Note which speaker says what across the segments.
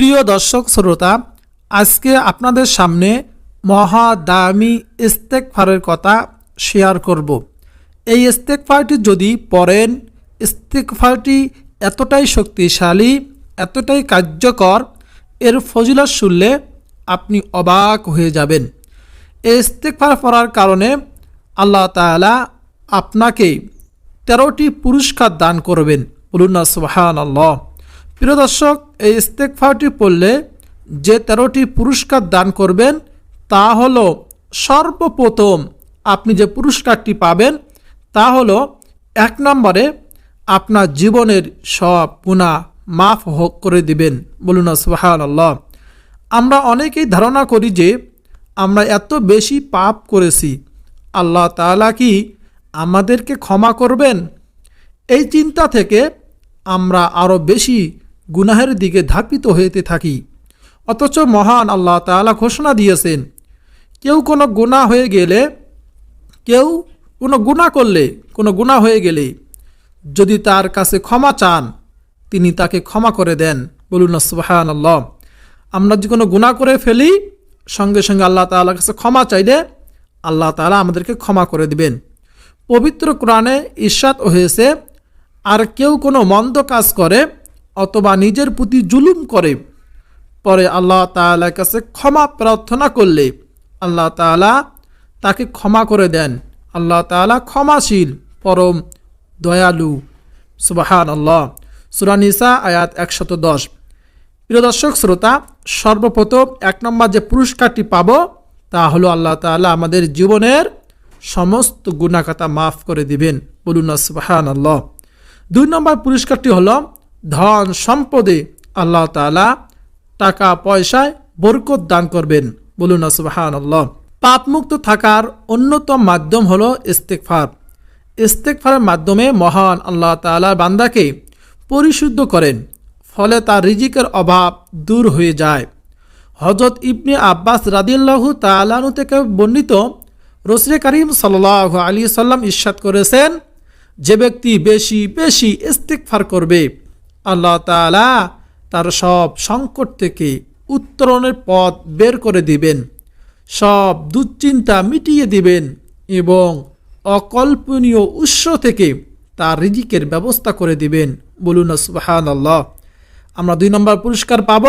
Speaker 1: প্রিয় দর্শক শ্রোতা, আজকে আপনাদের সামনে মহা দামি ইস্তেকফারের কথা শেয়ার করব। এই ইস্তেকফারটি যদি পড়েন, ইস্তেকফারটি এতটাই শক্তিশালী, এতটাই কার্যকর, এর ফজিলত শুনলে আপনি অবাক হয়ে যাবেন। এই ইস্তেকফার পড়ার কারণে আল্লাহ তাআলা আপনাকে তেরোটি পুরস্কার দান করবেন। বলুন না সুবাহান আল্লাহ প্রিয় দর্শক, এই ইস্তেকফারটি পড়লে যে তেরোটি পুরস্কার দান করবেন, তা হলো সর্বপ্রথম আপনি যে পুরস্কারটি পাবেন, তা হলো এক নম্বরে আপনার জীবনের সব গুণা মাফ হোক করে দিবেন। বলুন না সুবাহান আল্লাহ আমরা অনেকেই ধারণা করি যে আমরা এত বেশি পাপ করেছি, আল্লাহ তাআলা কি আমাদেরকে ক্ষমা করবেন? এই চিন্তা থেকে আমরা আরও বেশি গুনাহের দিকে ধাপিত হইতে থাকি। অথচ মহান আল্লাহ তাআলা ঘোষণা দিয়েছেন, কেউ কোনো গুনাহ হয়ে গেলে, কেউ কোনো গুণা করলে, কোনো গুণা হয়ে গেলে যদি তার কাছে ক্ষমা চান, তিনি তাকে ক্ষমা করে দেন। বলুন সুবাহান আল্লাহ আমরা যে কোনো গুণা করে ফেলি, সঙ্গে সঙ্গে আল্লাহ তাআলার কাছে ক্ষমা চাইলে আল্লাহ তাআলা আমাদেরকে ক্ষমা করে দিবেন। পবিত্র কোরআনে ঈর্ষাদ হয়েছে, আর কেউ কোনো মন্দ কাজ করে অথবা নিজের প্রতি জুলুম করে। পরে আল্লাহ তাআলার কাছে ক্ষমা প্রার্থনা করলে আল্লাহ তাআলা তাকে ক্ষমা করে দেন। আল্লাহ তাআলা ক্ষমাশীল, পরম দয়ালু। সুবাহান আল্লাহ সুরানিসা আয়াত একশত দশ। প্রিয় দর্শক, শ্রোতা, সর্বপ্রথম এক নম্বর যে পুরস্কারটি পাব, তা হলো আল্লাহ তাআলা আমাদের জীবনের সমস্ত গুণাকাতা মাফ করে দিবেন। বলুন সুবাহান আল্লাহ দুই নম্বর পুরস্কারটি হলো ধন সম্পদে আল্লাহ তাআলা টাকা, পয়সায় বরকত দান করবেন। বলুন না সুবাহান আল্লাহ পাপমুক্ত থাকার অন্যতম মাধ্যম হল ইস্তেকফার ইস্তেকফারের মাধ্যমে মহান আল্লাহ তাআলা বান্দাকে পরিশুদ্ধ করেন, ফলে তার রিজিকের অভাব দূর হয়ে যায়। হজরত ইবনে আব্বাস রাদিল্লাহু তালানু থেকে বর্ণিত রসুল করিম সাল্লাহ আলী সাল্লাম ইস্বাদ করেছেন, যে ব্যক্তি বেশি বেশি ইস্তেকফার করবে আল্লাহ তাআলা তার সব সংকট থেকে উত্তরণের পথ বের করে দিবেন, সব দুশ্চিন্তা মিটিয়ে দিবেন এবং অকল্পনীয় উৎস থেকে তার রিজিকের ব্যবস্থা করে দিবেন। বলুন সুবাহান আল্লাহ আমরা দুই নম্বর পুরস্কার পাব।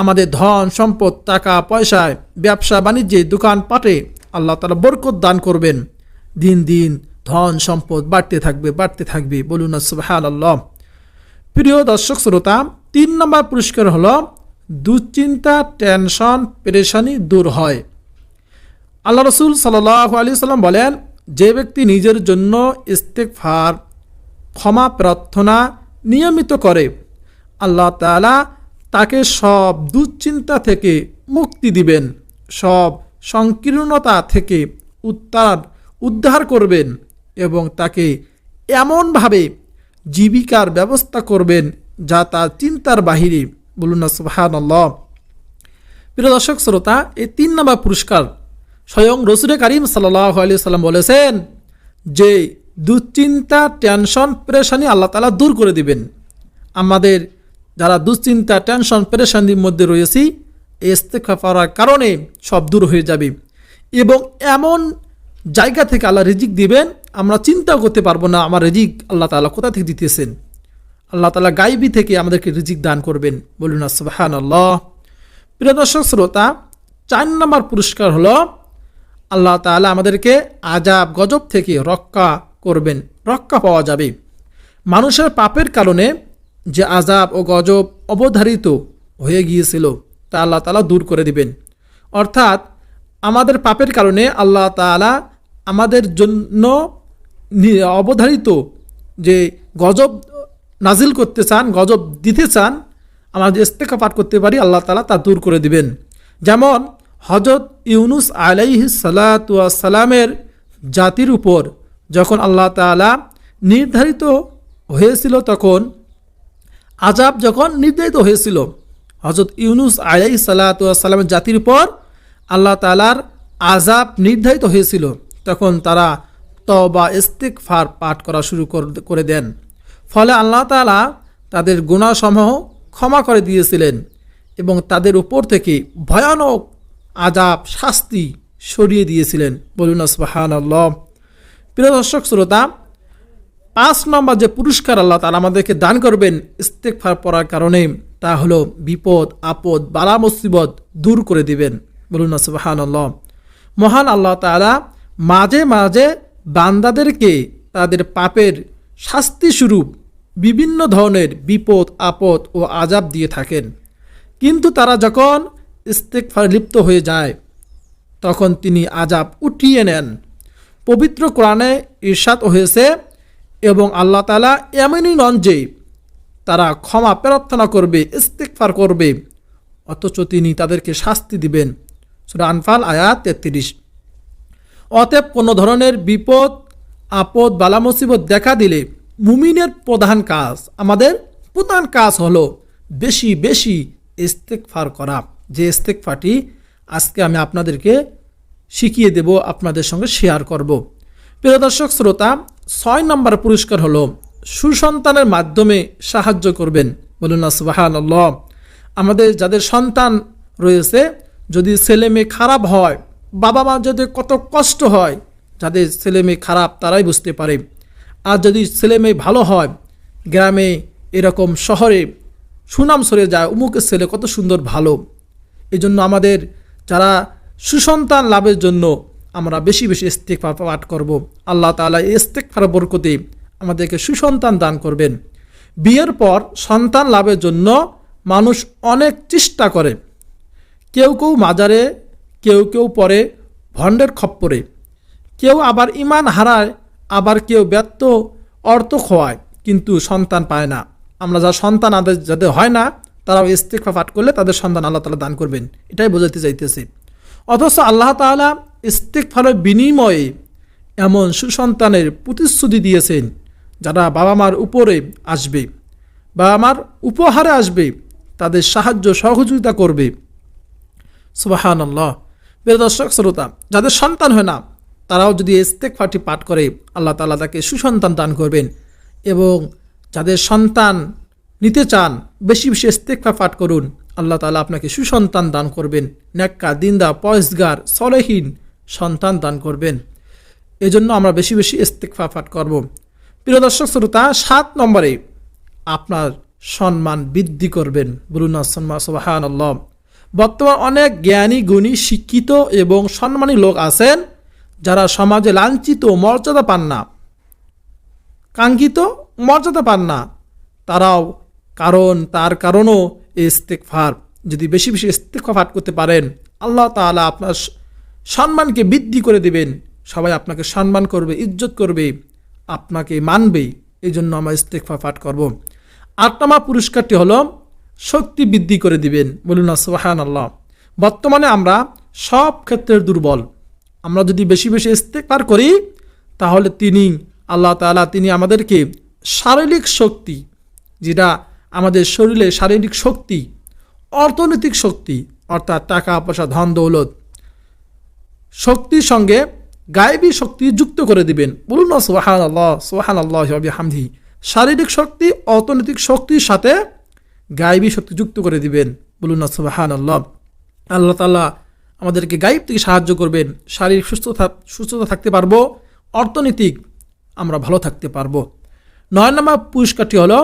Speaker 1: আমাদের ধন, সম্পদ, টাকা পয়সায় ব্যবসা, বাণিজ্যে দোকানপাটে আল্লাহ তালা বরকত দান করবেন। দিন দিন ধন, সম্পদ বাড়তে থাকবে বাড়তে থাকবে। বলুন সুবাহান আল্লাহ প্রিয় দর্শক শ্রোতা, তিন নম্বর পুরস্কার হলো দুশ্চিন্তা, টেনশন, পেরেশানি দূর হয়। আল্লাহ রসুল সাল্লাহ আলি সাল্লাম বলেন, যে ব্যক্তি নিজের জন্য ইস্তেকফার ক্ষমা প্রার্থনা নিয়মিত করে, আল্লাহ তাআলা তাকে সব দুশ্চিন্তা থেকে মুক্তি দিবেন, সব সংকীর্ণতা থেকে উত্তার, উদ্ধার করবেন এবং তাকে এমনভাবে জীবিকার ব্যবস্থা করবেন যা তার চিন্তার বাহিরে। বলুন না সুহান প্রিয় দর্শক, শ্রোতা, এই তিন নম্বর পুরস্কার স্বয়ং রসুল করিম সাল্লাহ আলি সাল্লাম বলেছেন যে দুশ্চিন্তা, টেনশন, প্রেশানি আল্লাহ তালা দূর করে দিবেন। আমাদের যারা দুশ্চিন্তা, টেনশন, প্রেশানির মধ্যে রয়েছি ইস্তেফা করার কারণে সব দূর হয়ে যাবে। এবং এমন জায়গা থেকে আল্লাহ রিজিক দিবেন, আমরা চিন্তাও করতে পারব না আমার রিজিক আল্লাহ তালা কোথা থেকে দিতেছেন। আল্লাহ তালা গাইবি থেকে আমাদেরকে রিজিক দান করবেন। বলুন সুবাহান আল্লাহ প্রিয় দর্শক, শ্রোতা, চার নম্বর পুরস্কার হলো আল্লাহ তালা আমাদেরকে আজাব গজব থেকে রক্ষা করবেন। রক্ষা পাওয়া যাবে। মানুষের পাপের কারণে যে আজাব ও গজব অবধারিত হয়ে গিয়েছিল, তা আল্লাহ তালা দূর করে দিবেন। অর্থাৎ আমাদের পাপের কারণে আল্লাহ তালা আমাদের জন্য অবধারিত যে গজব নাজিল করতে চান, গজব দিতে চান, আমরা যে ইস্তেকা পাঠ করতে পারি, আল্লাহ তালা তা দূর করে দিবেন। যেমন হজরত ইউনুস আলাইহি সালামের জাতির উপর যখন আল্লাহ তালা নির্ধারিত হয়েছিল তখন আজাব যখন নির্ধারিত হয়েছিল হজরত ইউনুস আলাই সাল্লাতামের জাতির উপর আল্লাহ তালার আজাব নির্ধারিত হয়েছিল। তখন তারা তবা ইস্তিক ফার পাঠ করা শুরু করে দেন। ফলে আল্লাহ তালা তাদের গুণাসমূহ ক্ষমা করে দিয়েছিলেন এবং তাদের উপর থেকে ভয়ানক আজাব শাস্তি সরিয়ে দিয়েছিলেন। বলুন আসবাহান প্রিয় দর্শক, শ্রোতা, পাঁচ নম্বর যে পুরস্কার আল্লাহ তালা আমাদেরকে দান করবেন ইস্তেকফার পড়ার কারণে, তা হলো বিপদ, আপদ, বালা, মুসিবত দূর করে দিবেন। বলুন না সুবাহান আল্লাহ মহান আল্লাহ তালা মাঝে মাঝে বান্দাদেরকে তাদের পাপের শাস্তি স্বরূপ বিভিন্ন ধরনের বিপদ, আপদ ও আজাব দিয়ে থাকেন। কিন্তু তারা যখন ইস্তেকফার লিপ্ত হয়ে যায়, তখন তিনি আজাব উঠিয়ে নেন। পবিত্র কোরআনে ঈর্ষাদ হয়েছে এবং আল্লাহ তালা এমনই নন যে তারা ক্ষমা প্রার্থনা করবে ইস্তেকফার করবে, অথচ তিনি তাদেরকে শাস্তি দিবেন। সুরা আনফাল আয়াত তেত্রিশ। অতএব কোনো ধরনের বিপদ, আপদ, বালা মুসিবত দেখা দিলে মুমিনের প্রধান কাজ, আমাদের প্রধান কাজ হলো বেশি বেশি ইস্তেকফার করা। যে ইস্তেকফাটি আজকে আমি আপনাদেরকে শিখিয়ে দেব, আপনাদের সঙ্গে শেয়ার করব। প্রিয় দর্শক, শ্রোতা, ছয় নম্বর পুরস্কার হলো সুসন্তানের মাধ্যমে সাহায্য করবেন। বলুন না সুবাহান আমাদের যাদের সন্তান রয়েছে, যদি ছেলে মেয়ে খারাপ হয় বাবা মা যদি কত কষ্ট হয় যাদের ছেলে মেয়ে খারাপ তারাই বুঝতে পারে। আর যদি ছেলে মেয়ে ভালো হয়, গ্রামে এরকম শহরে সুনাম সরে যায় উমুকের ছেলে কত সুন্দর ভালো। এই জন্য আমাদের যারা সুসন্তান লাভের জন্য আমরা বেশি বেশি ইস্তেকফার পাঠ করব। আল্লাহ তালা এই ইস্তেকফার বরকতে আমাদেরকে সুসন্তান দান করবেন। বিয়ের পর সন্তান লাভের জন্য মানুষ অনেক চেষ্টা করে। কেউ কেউ মাজারে কেউ কেউ পরে ভণ্ডের খপ্পরে কেউ আবার ইমান হারায়, আবার কেউ ব্যর্থ, অর্থ খোয়ায়, কিন্তু সন্তান পায় না। আমরা যা সন্তান আদের যাদের হয় না, তারাও ইস্তেকফা পাঠ করলে তাদের সন্তান আল্লাহ তালা দান করবেন। এটাই বোঝাতে চাইতেছে। অথচ আল্লাহ তালা ইস্তেকফারের বিনিময়ে এমন সুসন্তানের প্রতিশ্রুতি দিয়েছেন, যারা বাবা মার উপরে আসবে। বাবা মার উপহারে আসবে, তাদের সাহায্য সহযোগিতা করবে। সুবাহান আল্লাহ প্রিয় দর্শক, শ্রোতা, যাদের সন্তান হয় না, তারাও যদি ইস্তেকফাটি পাঠ করে, আল্লাহ তালা তাকে সুসন্তান দান করবেন। এবং যাদের সন্তান নিতে চান, বেশি বেশি ইস্তেকফা পাঠ করুন, আল্লাহ তালা আপনাকে সুসন্তান দান করবেন। নেক্কা দিন্দা পয়সগার, সলেহীন সন্তান দান করবেন। এজন্য আমরা বেশি বেশি ইস্তেকফা পাঠ করব। প্রিয় দর্শক, শ্রোতা, সাত নম্বরে আপনার সম্মান বৃদ্ধি করবেন। বলুন সম্মান সুবাহান আল্লাহ বর্তমান অনেক জ্ঞানী, গুণী, শিক্ষিত এবং সম্মানী লোক আছেন যারা সমাজে লাঞ্ছিত মর্যাদা পান না। কাঙ্ক্ষিত মর্যাদা পান না। তারাও কারণ, তার কারণও ইস্তেকফার যদি বেশি বেশি ইস্তেকফা পাঠ করতে পারেন, আল্লাহ তাআলা আপনার সম্মানকে বৃদ্ধি করে দিবেন। সবাই আপনাকে সম্মান করবে, ইজ্জত করবে, আপনাকে মানবে। এই জন্য আমরা ইস্তেকফা পাঠ করব। আট নম্বর পুরস্কারটি হলো শক্তি বৃদ্ধি করে দিবেন। বলুন সুবাহান আল্লাহ বর্তমানে আমরা সব ক্ষেত্রের দুর্বল। আমরা যদি বেশি বেশি ইস্তেকবার করি, তাহলে তিনি, আল্লাহ তাআলা তিনি আমাদেরকে শারীরিক শক্তি, যেটা আমাদের শরীরে শারীরিক শক্তি, অর্থনৈতিক শক্তি, অর্থাৎ টাকা, পয়সা, ধন, দৌলত, শক্তির সঙ্গে গায়েবী শক্তি যুক্ত করে দিবেন। বলুন সোহান আল্লাহ সোহান আল্লাহ হামদি শারীরিক শক্তি, অর্থনৈতিক শক্তির সাথে গায়েবী শক্তি যুক্ত করে দিবেন। বলুন না সোহান আল্লাহ আল্লাহ তাল্লাহ আমাদেরকে গাইব থেকে সাহায্য করবেন। শারীরিক সুস্থতা সুস্থতা থাকতে পারব, অর্থনৈতিক আমরা ভালো থাকতে পারব। নয় নম্বর পুরস্কারটি হলো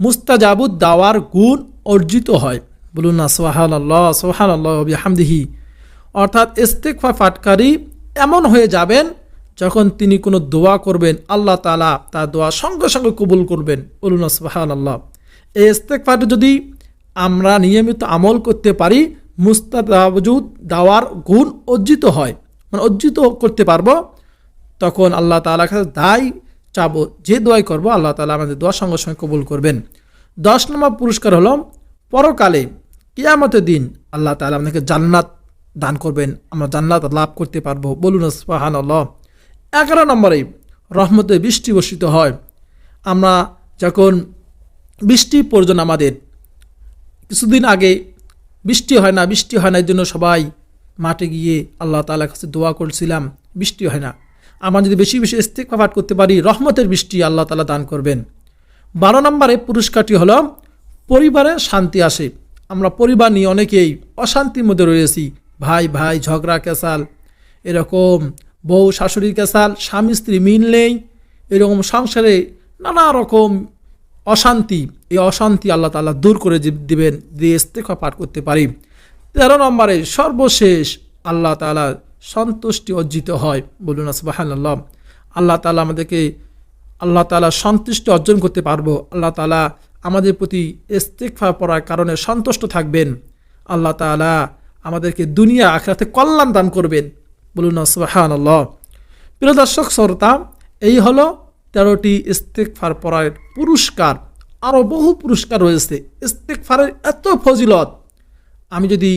Speaker 1: মুস্তাজাবুদ দাওয়ার গুণ অর্জিত হয়। বলুন না সোহান আল্লাহ সোহান আল্লাহ হামদিহি অর্থাৎ ইস্তেকফা ফাটকারী এমন হয়ে যাবেন, যখন তিনি কোনো দোয়া করবেন, আল্লাহ তালা তার দোয়া সঙ্গে সঙ্গে কবুল করবেন। বলুন সুবাহান আল্লাহ এই ইস্তেকফাটি যদি আমরা নিয়মিত আমল করতে পারি, মুস্তাদাবজুদ দাওয়ার গুণ অর্জিত হয়। মানে অর্জিত করতে পারব, তখন আল্লাহ তালা কাছে দায় চাবো, যে দোয়াই করব, আল্লাহ তালা আমাদের দোয়ার সঙ্গে সঙ্গে কবুল করবেন। দশ নম্বর পুরস্কার হলো, পরকালে কিয়ামতের দিন আল্লাহ তালা আমাদেরকে জান্নাত দান করবেন। আমরা জান্নাত লাভ করতে পারব। বলুন সুবাহান আল্লাহ এগারো নম্বরে রহমতে বৃষ্টি বর্ষিত হয়। আমরা যখন বৃষ্টি প্রয়োজন আমাদের। কিছুদিন আগে বৃষ্টি হয় না, বৃষ্টি হয় না জন্য সবাই মাঠে গিয়ে আল্লাহ তালার কাছে দোয়া করছিলাম, বৃষ্টি হয় না। আমরা যদি বেশি বেশি ইস্তেকফা পাঠ করতে পারি, রহমতের বৃষ্টি আল্লাহ তালা দান করবেন। বারো নম্বরে পুরস্কারটি হলো পরিবারে শান্তি আসে। আমরা পরিবার নিয়ে অনেকেই অশান্তির মধ্যে রয়েছি। ভাই ভাই, ঝগড়া কেসাল এরকম বউ, শাশুড়ির কেসাল স্বামী, স্ত্রী মিল নেই, এরকম সংসারে নানা রকম অশান্তি, এই অশান্তি আল্লাহ তাআলা দূর করে দিবেন, দিয়ে ইস্তেফা পাঠ করতে পারি। তেরো নম্বরে, সর্বশেষ আল্লাহ তাআলা সন্তুষ্টি অর্জিত হয়। বলুন আসবাহান আল্লাহ তাআলা আমাদেরকে, আল্লাহ তাআলা সন্তুষ্টি অর্জন করতে পারব। আল্লাহ তালা আমাদের প্রতি ইস্তেকফা পড়ার কারণে সন্তুষ্ট থাকবেন। আল্লাহ তাআলা আমাদেরকে দুনিয়া আখরাতে কল্যাণ দান করবেন। বলুন সুবাহান আল্লাহ প্রিয় দর্শক, শ্রোতা, এই হলো তেরোটি ইস্তেকফার পড়ার পুরস্কার আরও বহু পুরস্কার রয়েছে। ইস্তেকফারের এত ফজিলত, আমি যদি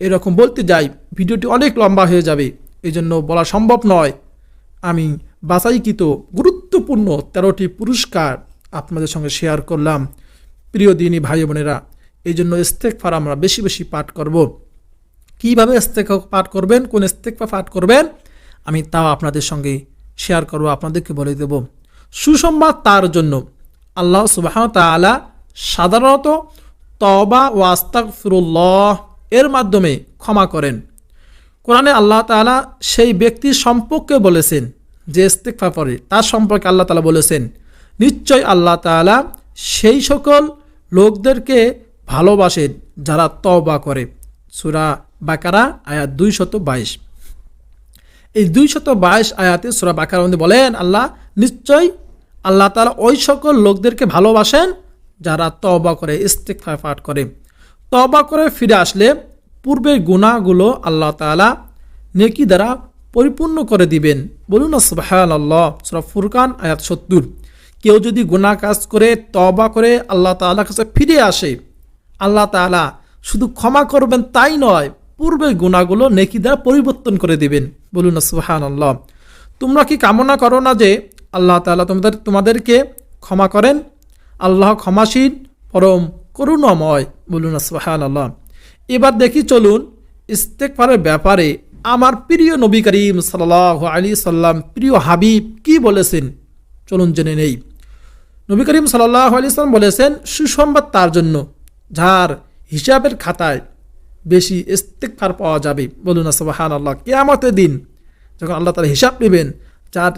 Speaker 1: এরকম বলতে যাই, ভিডিওটি অনেক লম্বা হয়ে যাবে এই জন্য বলা সম্ভব নয়। আমি বাছাইকৃত গুরুত্বপূর্ণ তেরোটি পুরস্কার আপনাদের সঙ্গে শেয়ার করলাম। প্রিয় দিনী ভাই বোনেরা এই জন্য ইস্তেকফার আমরা বেশি বেশি পাঠ করব। কীভাবে ইস্তেক পাঠ করবেন, কোন ইস্তেকফা পাঠ করবেন, আমি তাও আপনাদের সঙ্গে শেয়ার করব, আপনাদেরকে বলে দেব। সুসংবাদ তার জন্য। আল্লাহ সুবাহ তাআলা সাধারণত তবা ও আস্তাক এর মাধ্যমে ক্ষমা করেন। কোরআনে আল্লাহ তাআলা সেই ব্যক্তির সম্পর্কে বলেছেন, যে ইস্তেকফা পড়ে তার সম্পর্কে আল্লাহ তালা বলেছেন, নিশ্চয় আল্লাহ তাআলা সেই সকল লোকদেরকে ভালোবাসেন যারা তবা করে। সুরা বাকারা, আয়াত দুইশত বাইশ। এই দুইশত বাইশ আয়াতে সুরা বাকার মধ্যে বলেন, আল্লাহ নিশ্চয় আল্লাহ তাআলা ওই সকল লোকদেরকে ভালোবাসেন যারা তওবা করে ইস্তেকফার পাঠ করে। তওবা করে ফিরে আসলে পূর্বের গুণাগুলো আল্লাহ তাআলা নেকি দ্বারা পরিপূর্ণ করে দিবেন। বলুন সুবহান আল্লাহ সুরা ফুরকান, আয়াত সত্তর। কেউ যদি গুনাহ কাজ করে, তওবা করে আল্লাহ তাআলার কাছে ফিরে আসে, আল্লাহ তাআলা শুধু ক্ষমা করবেন তাই নয়, পূর্বের গুণাগুলো নেকি দ্বারা পরিবর্তন করে দিবেন। বলুন সুবহান আল্লাহ তোমরা কি কামনা করো না যে আল্লাহ তাআলা তোমাদের, তোমাদেরকে ক্ষমা করেন। আল্লাহ ক্ষমাসীন পরম করুণাময়। বলুন না সুবহান আল্লাহ এবার দেখি চলুন ইস্তেকফারের ব্যাপারে। আমার প্রিয় নবী করিম সাল্লাহ আলী সাল্লাম, প্রিয় হাবিব কি বলেছেন? চলুন জেনে নেই। নবী করিম সাল্লাহ আলি সাল্লাম বলেছেন, সুসংবাদ তার জন্য, যার হিসাবের খাতায় বেশি ইস্তেকফার পাওয়া যাবে। বলুন না সুবাহান আল্লাহ কেয়ামতের দিন যখন আল্লাহ তার হিসাব নেবেন, যার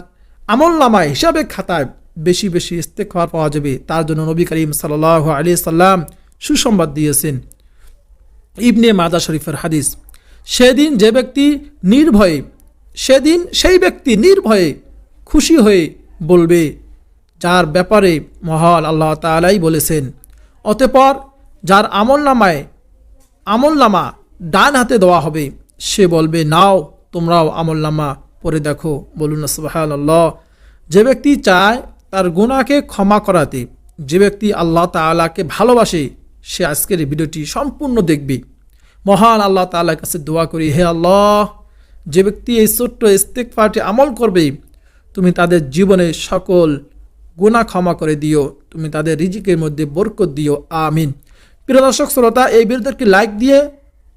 Speaker 1: আমল নামায় হিসাবের খাতায় বেশি বেশি ইস্তেকফার পাওয়া যাবে। তার জন্য নবী করিম সাল্লাহ আলী সাল্লাম সুসংবাদ দিয়েছেন। ইবনে মাদা শরীফের হাদিস, সেদিন যে ব্যক্তি নির্ভয়ে, সেদিন সেই ব্যক্তি নির্ভয়ে খুশি হয়ে বলবে, যার ব্যাপারে মহাল আল্লাহ তালাই বলেছেন। অতঃপর যার আমল নামায় আমল নামা ডান হাতে দেওয়া হবে, সে বলবে, নাও, তোমরাও আমল নামা পরে দেখো। বলুন আল্লাহ যে ব্যক্তি চায় তার গুণাকে ক্ষমা করাতে, যে ব্যক্তি আল্লাহ তাআলাকে ভালোবাসে, সে আজকের এই ভিডিওটি সম্পূর্ণ দেখবে। মহান আল্লাহ তাআলার কাছে দোয়া করি, হে আল্লাহ, যে ব্যক্তি এই ছোট্ট ইস্তেকফারটি আমল করবে, তুমি তাদের জীবনে সকল গুণা ক্ষমা করে দিও, তুমি তাদের রিজিকের মধ্যে বরকত দিও, আমিন। প্রিয় দর্শক, শ্রোতা, এই ভিডিওটি লাইক দিয়ে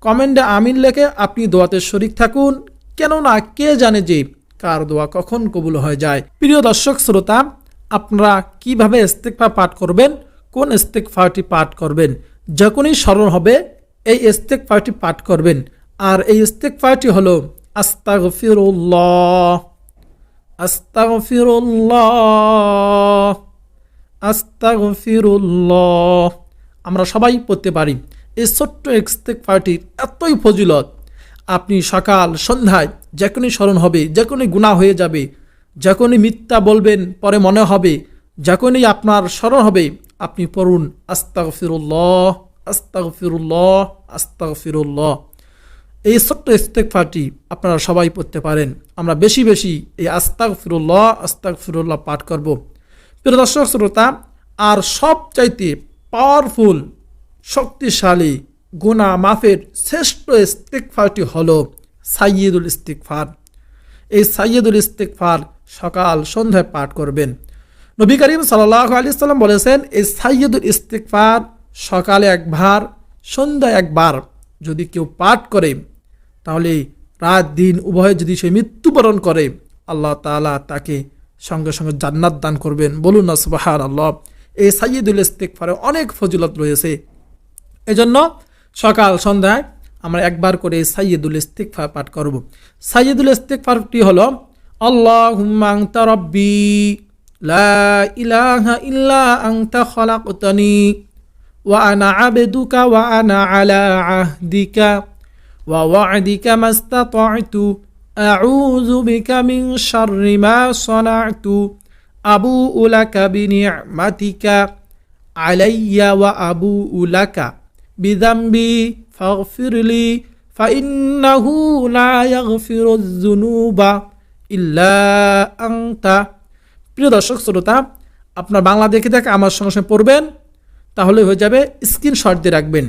Speaker 1: কমেন্টে আমিন লেখে আপনি দোয়াতে শরিক থাকুন। কেননা কে জানে যে কার দোয়া কখন কবুল হয়ে যায়। প্রিয় দর্শক, শ্রোতা, আপনারা কীভাবে ইস্তেকফা পাঠ করবেন? কোন ইস্তেকফাটি পাঠ করবেন? যখনই স্মরণ হবে, এই ইস্তেকফাটি পাঠ করবেন। আর এই ইস্তেকফাটি হলো আস্তাগফিরুল্লাহ আস্তাগফিরুল্লাহ আস্তাগফিরুল্লাহ। আমরা সবাই পড়তে পারি, এই ছোট্ট ইস্তেকফারটির এতই ফজিলত আপনি সকাল, সন্ধ্যায় যখনই স্মরণ হবে যখনই গুণা হয়ে যাবে যখনই মিথ্যা বলবেন, পরে মনে হবে যখনই আপনার স্মরণ হবে, আপনি পড়ুন আস্তাক ফিরুল্লাহ আস্তাগ ফিরুল্লাহ আস্তাগ ফিরুল্লাহ এই ছোট্ট ইস্তেকফারটি আপনারা সবাই পড়তে পারেন। আমরা বেশি বেশি এই আস্তাগ ফিরুল্লাহ আস্তাগ ফিরুল্লাহ পাঠ করব। প্রিয় দর্শক, শ্রোতা, আর সবচাইতে পাওয়ারফুল শক্তিশালী গুনা মাফের শ্রেষ্ঠ ইস্তেকফারটি হল সাইয়দুল ইস্তিকফার এই সাইয়দুল ইস্তিকফার সকাল সন্ধ্যায় পাঠ করবেন। নবী করিম সাল্লাহ আলি সাল্লাম বলেছেন, এই সাইয়দুল ইস্তিকফার সকালে একবার, সন্ধ্যায় একবার যদি কেউ পাঠ করে, তাহলে রাত, দিন উভয়ে যদি সে মৃত্যুবরণ করে, আল্লাহ তাআলা তাকে সঙ্গে সঙ্গে জান্নাত দান করবেন। বলুন না সুবাহার আল্লাহ এই সাইয়দুল ইস্তিকফারে অনেক ফজিলত রয়েছে। এজন্য সকাল সন্ধ্যায় আমরা একবার করে সাইয়দুল ইস্তিকফার পাঠ করব। সাইয়দুল ইস্তিকফারটি হলো, আল্লাহুম্মা আনতা রাব্বি, লা ওয়া আবদুকা ওয়া আলা ওয়া ওয়া'দিকা মাস্তাতা'তু আউযু বিকা মিন শাররি মা সানা'তু আবুউ লাকা বিনি'মাতিকা, আলাইয়া ওয়া আবুউ লাকা। বিযামবি ফাগফির লি ফাইন্নাহু লা ইয়াগফিরুয যুনুবা ইল্লা আনতা। প্রিয় দর্শক, শ্রোতা, আপনার বাংলা দেখে দেখে আমার সঙ্গে সঙ্গে পড়বেন, তাহলে হয়ে যাবে স্ক্রিনশট দিয়ে রাখবেন।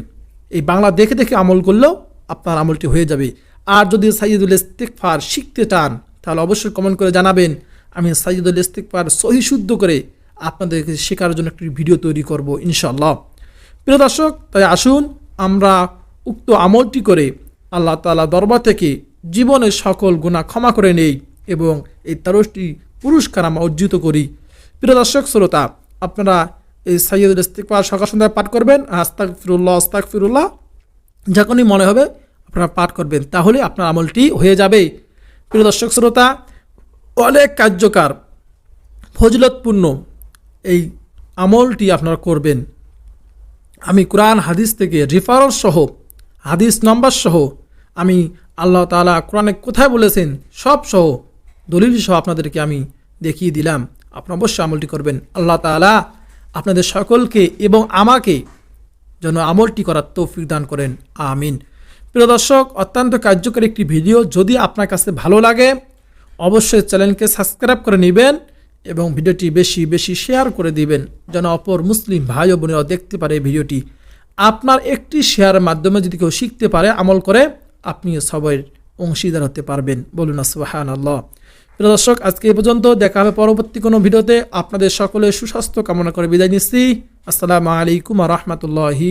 Speaker 1: এই বাংলা দেখে দেখে আমল করলেও আপনার আমলটি হয়ে যাবে। আর যদি সাইয়দুল ইস্তিকফার শিখতে চান, তাহলে অবশ্যই কমেন্ট করে জানাবেন। আমি সাইয়দুল ইস্তিকফার সহি শুদ্ধ করে আপনাদেরকে শেখার জন্য একটি ভিডিও তৈরি করব ইনশাল্লাহ প্রিয় দর্শক, তাই আসুন আমরা উক্ত আমলটি করে আল্লাহ তালা দরবার থেকে জীবনের সকল গুণা ক্ষমা করে নেই এবং এই তেরোটি পুরস্কার আমরা অর্জিত করি। প্রিয় দর্শক, শ্রোতা, আপনারা এই সাইয়দুল ইস্তিকফার সকাল সন্ধ্যায় পাঠ করবেন। আস্তাক ফিরুল্লাহ আস্তাক ফিরুল্লাহ যখনই মনে হবে, আপনারা পাঠ করবেন। তাহলে আপনার আমলটি হয়ে যাবে। প্রিয় দর্শক, শ্রোতা, অনেক কার্যকর, ফজলতপূর্ণ এই আমলটি আপনারা করবেন। আমি কোরআন হাদিস থেকে রেফারেন্স সহ, হাদিস নাম্বার সহ, আমি আল্লাহ তাআলা কোরআনে কোথায় বলেছেন সব সহ, দলিল সহ আপনাদেরকে আমি দেখিয়ে দিলাম। আপনারা অবশ্যই আমলটি করবেন। আল্লাহ তাআলা আপনাদের সকলকে এবং আমাকে যেন আমলটি করার তৌফিক দান করেন। আমিন। প্রিয় দর্শক, অত্যন্ত কার্যকরী একটি ভিডিও। যদি আপনার কাছে ভালো লাগে, অবশ্যই চ্যানেলকে সাবস্ক্রাইব করে নেবেন। এবং ভিডিওটি বেশি বেশি শেয়ার করে দিবেন। যেন অপর মুসলিম ভাই ও বোনেরাও দেখতে পারে ভিডিওটি। আপনার একটি শেয়ারের মাধ্যমে যদি কেউ শিখতে পারে, আমল করে আপনি সবাই অংশীদার হতে পারবেন। বলুন সুবাহান আল্লাহ প্রিয় দর্শক, আজকে এই পর্যন্ত দেখা হবে পরবর্তী কোনো ভিডিওতে। আপনাদের সকলে সুস্বাস্থ্য কামনা করে বিদায় নিচ্ছি। আসসালামু আলাইকুম রহমতুল্লাহি